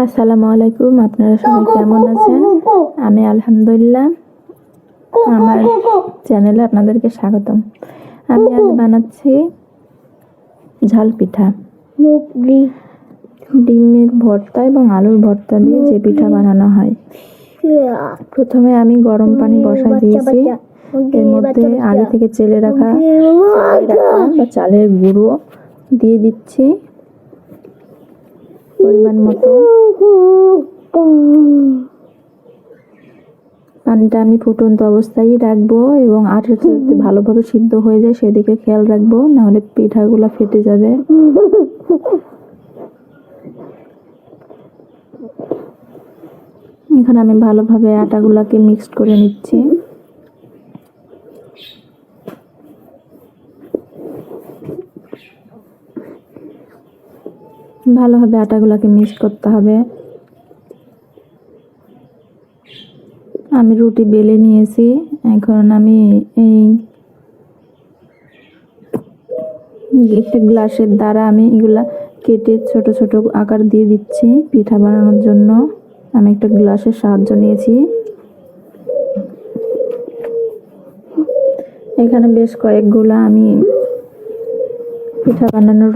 আসসালামু আলাইকুম আপনারা সবাই কেমন আছেন? আমি আলহামদুলিল্লাহ আমার চ্যানেলে আপনাদেরকে স্বাগতম। আমি আজ বানাচ্ছি ঝাল পিঠা। ডিমের ভর্তা এবং আলুর ভর্তা দিয়ে যে পিঠা বানানো হয়। প্রথমে আমি গরম পানি বসাই দিয়েছি। এর মধ্যে আগে থেকে চেলে রাখা চেলে রাখা বা চালের গুঁড়ো দিয়ে দিচ্ছি। পরিমাণ মতো। পানিটা আমি ফুটন্ত অবস্থায় রাখব এবং আঠাটা যাতে ভালোভাবে সিদ্ধ হয়ে যায়, সেদিকে খেয়াল রাখব, নাহলে পিঠাগুলো ফেটে যাবে। এখন আমি ভালোভাবে আটাগুলাকে মিক্সড করে নিচ্ছি। ভালোভাবে আটাগুলোকে মিক্স করতে হবে। আমি রুটি বেলে নিয়েছি। এখন আমি এই একটা গ্লাসের দ্বারা আমি এগুলা কেটে ছোট ছোট আকার দিয়ে দিচ্ছি পিঠা বানানোর জন্য। আমি একটা গ্লাসের সাহায্য নিয়েছি। এখানে বেশ কয়েকগুলা আমি পিঠা বানানোর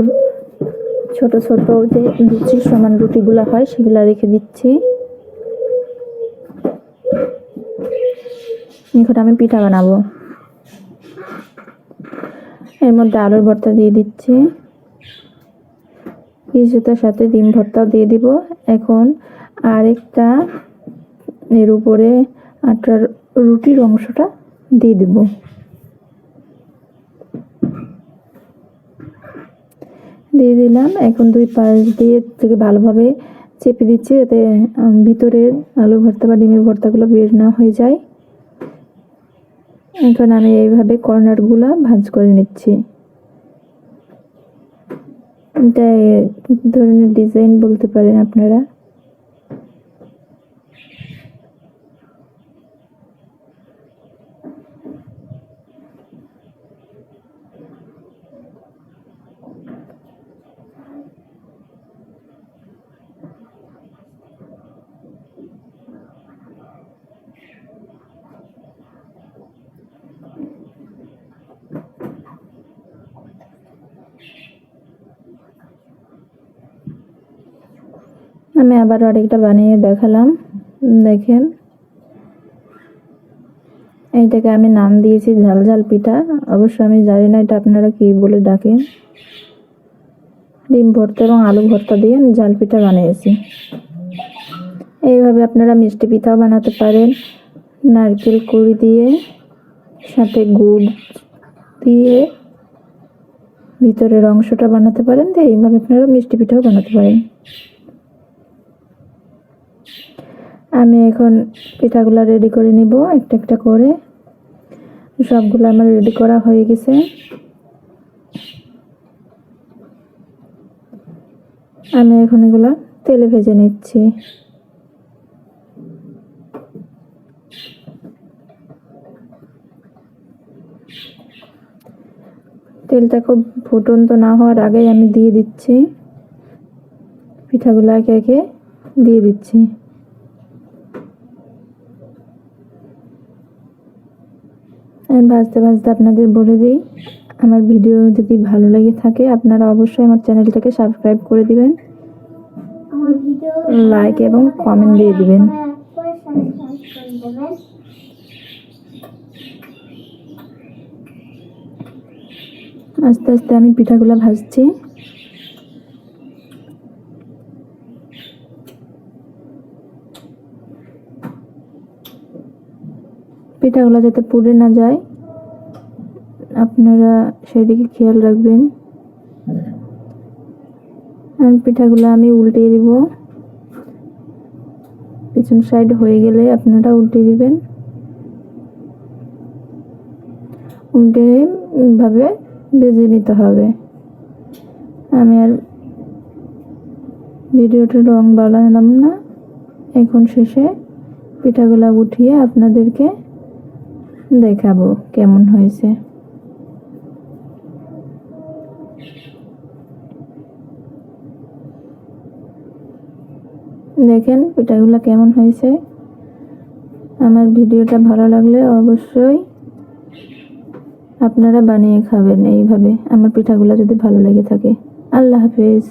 ছোট ছোট যে লুচির সমান রুটিগুলো হয়, সেগুলো রেখে দিচ্ছি। এখন আমি পিঠা বানাবো। এর মধ্যে আলুর ভর্তা দিয়ে দিচ্ছি। কিছুটার সাথে ডিম ভর্তাও দিয়ে দিব। এখন আরেকটা এর উপরে আটার রুটির অংশটা দিয়ে দিব। দিয়ে দিলাম। এখন দুই পাশ দিয়ে থেকে ভালোভাবে চেপে দিচ্ছি যাতে ভিতরের আলু ভর্তা বা ডিমের ভর্তাগুলো বের না হয়ে যায়। এখন আমি এইভাবে কর্নারগুলো ভাঁজ করে নিচ্ছি। এটা ধরনের ডিজাইন বলতে পারেন আপনারা। আমি আবার আরেকটা বানিয়ে দেখালাম। দেখেন। এইটাকে আমি নাম দিয়েছি ঝাল ঝাল পিঠা। অবশ্য আমি জানি না এটা আপনারা কি বলে ডাকেন। ডিম ভর্তা এবং আলু ভর্তা দিয়ে আমি ঝাল পিঠা বানিয়েছি। এইভাবে আপনারা মিষ্টি পিঠাও বানাতে পারেন। নারকেল কুড়ি দিয়ে, সাথে গুড় দিয়ে ভিতরের অংশটা বানাতে পারেন। দিয়ে এইভাবে আপনারা মিষ্টি পিঠাও বানাতে পারেন। আমি এখন পিঠাগুলো রেডি করে নিব, একটা একটা করে। সবগুলো আমার রেডি করা হয়ে গেছে। আমি এখন এগুলা তেলে ভেজে নিচ্ছি। তেলটা খুব ফুটন্ত না হওয়ার আগেই আমি দিয়ে দিচ্ছি। পিঠাগুলো একে একে দিয়ে দিচ্ছি। আর ভাজতে ভাজতে আপনাদের বলে দিই আমার ভিডিও যদি ভালো লেগে থাকে আপনারা অবশ্যই আমার চ্যানেলটাকে সাবস্ক্রাইব করে দিবেন। লাইক এবং কমেন্ট দিয়ে দিবেন। আস্তে আস্তে আমি পিঠাগুলো ভাজছি। পিঠাগুলো যাতে পুড়ে না যায়, আপনারা সেদিকে খেয়াল রাখবেন। আর পিঠাগুলো আমি উল্টিয়ে দিব। পিছন সাইড হয়ে গেলে আপনারা উল্টে দিবেন। উল্টে ভাবে ভেজে নিতে হবে। আমি আর ভিডিওটা রং বাড়ালাম না। এখন শেষে পিঠাগুলা উঠিয়ে আপনাদেরকে দেখাবো কেমন হয়েছে। দেখেন পিঠাগুলো কেমন হয়েছে। আমার ভিডিওটা ভালো লাগলে অবশ্যই আপনারা বানিয়ে খাবেন এইভাবে। আমার পিঠাগুলো যদি ভালো লেগে থাকে। আল্লাহ হাফেজ।